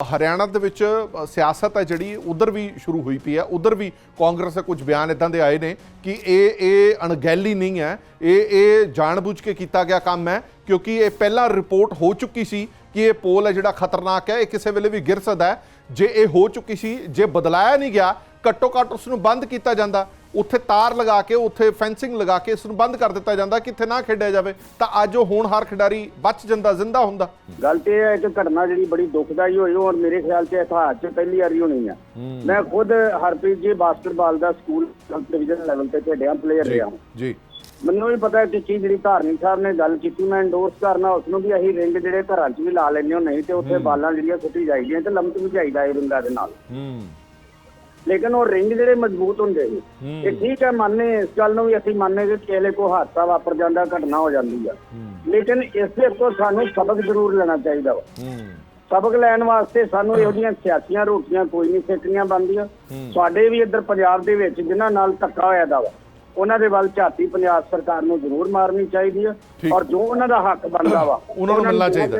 ਹਰਿਆਣਾ ਦੇ ਵਿੱਚ ਸਿਆਸਤ ਹੈ ਜਿਹੜੀ, ਉਧਰ ਵੀ ਸ਼ੁਰੂ ਹੋਈ ਪਈ ਹੈ, ਉਧਰ ਵੀ ਕਾਂਗਰਸ ਦੇ ਕੁਝ ਬਿਆਨ ਇਦਾਂ ਦੇ ਆਏ ਨੇ ਕਿ ਇਹ ਇਹ ਅਣਗਹਿਲੀ ਨਹੀਂ ਹੈ, ਇਹ ਇਹ ਜਾਣਬੁੱਝ ਕੇ ਕੀਤਾ ਗਿਆ ਕੰਮ ਹੈ, ਕਿਉਂਕਿ ਇਹ ਪਹਿਲਾਂ ਰਿਪੋਰਟ ਹੋ ਚੁੱਕੀ ਸੀ ਕਿ ਇਹ ਪੋਲ ਹੈ ਜਿਹੜਾ ਖਤਰਨਾਕ ਹੈ, ਇਹ ਕਿਸੇ ਵੇਲੇ ਵੀ ਗਿਰ ਸਕਦਾ ਹੈ। ਜੇ ਇਹ ਹੋ ਚੁੱਕੀ ਸੀ, ਜੇ ਬਦਲਾਇਆ ਨਹੀਂ ਗਿਆ ਘੱਟੋ ਘੱਟ ਉਸ ਨੂੰ ਬੰਦ ਕੀਤਾ ਜਾਂਦਾ। ਉੱਥੇ ਤਾਰ ਲਗਾ ਕੇ ਉੱਥੇ ਫੈਂਸਿੰਗ ਲਗਾ ਕੇ ਇਸ ਨੂੰ ਬੰਦ ਕਰ ਦਿੱਤਾ ਜਾਂਦਾ ਕਿ ਇੱਥੇ ਨਾ ਖੇਡਿਆ ਜਾਵੇ ਤਾਂ ਅੱਜ ਉਹ ਹੋਣਹਾਰ ਖਿਡਾਰੀ ਬਚ ਜਾਂਦਾ ਜ਼ਿੰਦਾ ਹੁੰਦਾ। ਗੱਲ ਤੇ ਇਹ ਹੈ ਕਿ ਘਟਨਾ ਜਿਹੜੀ ਬੜੀ ਦੁਖਦਾਈ ਹੋਈ ਔਰ ਮੇਰੇ ਖਿਆਲ 'ਚ ਇਤਿਹਾਸ 'ਚ ਪਹਿਲੀ ਵਾਰੀ ਹੋਣੀ ਆ। ਮੈਂ ਖੁਦ ਹਰਪ੍ਰੀਤ ਜੀ ਬਾਸਕਟਬਾਲ ਦਾ ਸਕੂਲ ਡਿਵੀਜ਼ਨ ਲੈਵਲ ਤੇ ਖੇਡਿਆ ਪਲੇਅਰ ਰਿਹਾ ਜੀ। ਮੈਨੂੰ ਵੀ ਪਤਾ ਹੈ ਕਿ ਚੀਜ਼ ਜਿਹੜੀ ਧਾਰਮਿਕ ਸਾਹਿਬ ਨੇ ਗੱਲ ਕੀਤੀ ਮੈਂ ਇੰਡੋਰਸ ਕਰਨਾ ਉਸ ਨੂੰ ਵੀ ਅਸੀਂ ਰਿੰਗ ਜਿਹੜੇ ਘਰਾਂ 'ਚ ਵੀ ਲਾ ਲੈਂਦੇ ਹੋ ਨਹੀਂ ਤੇ ਉੱਥੇ ਬਾਲਾਂ ਜਿਹੜੀਆਂ ਸੁੱਟੀ ਜਾਂਦੀਆਂ ਤੇ ਲੰਮਕ ਵੀ ਜਾਈਦਾ ਇਹ ਰਿੰਗਾਂ ਦੇ ਨਾਲ। ਹੂੰ। ਲੇਕਿਨ ਉਹ ਰਿੰਗ ਜਿਹੜੇ ਮਜ਼ਬੂਤ ਹੁੰਦੇ ਨੇ ਇਹ ਠੀਕ ਹੈ ਮੰਨੇ ਇਸ ਗੱਲ ਨੂੰ ਵੀ ਅਸੀਂ ਮੰਨੇ ਕਿ ਕਿਸੇ ਕੋ ਹਾਦਸਾ ਵਾਪਰ ਜਾਂਦਾ ਘਟਨਾ ਹੋ ਜਾਂਦੀ ਆ। ਲੇਕਿਨ ਇਸ ਦੇ ਤੋਂ ਸਾਨੂੰ ਸਬਕ ਜ਼ਰੂਰ ਲੈਣਾ ਚਾਹੀਦਾ ਵਾ। ਸਬਕ ਲੈਣ ਵਾਸਤੇ ਸਾਨੂੰ ਇਹੋ ਜਿਹੀਆਂ ਸਿਆਸੀਆਂ ਰੋਟੀਆਂ ਕੋਈ ਨਹੀਂ ਸਿੱਖਣੀਆਂ ਬੰਦੀਆਂ ਸਾਡੇ ਵੀ ਇੱਧਰ ਪੰਜਾਬ ਦੇ ਵਿੱਚ ਜਿਨ੍ਹਾਂ ਨਾਲ ਧੱਕਾ ਹੋਇਆ ਦਾ ਵਾ ਉਹਨਾਂ ਦੇ ਵੱਲ ਝਾਤੀ ਪੰਜਾਬ ਸਰਕਾਰ ਨੂੰ ਜ਼ਰੂਰ ਮਾਰਨੀ ਚਾਹੀਦੀ ਆ। ਔਰ ਜੋ ਉਹਨਾਂ ਦਾ ਹੱਕ ਬਣਦਾ ਵਾ ਉਹਨਾਂ ਨੂੰ ਮਿਲਣਾ ਚਾਹੀਦਾ।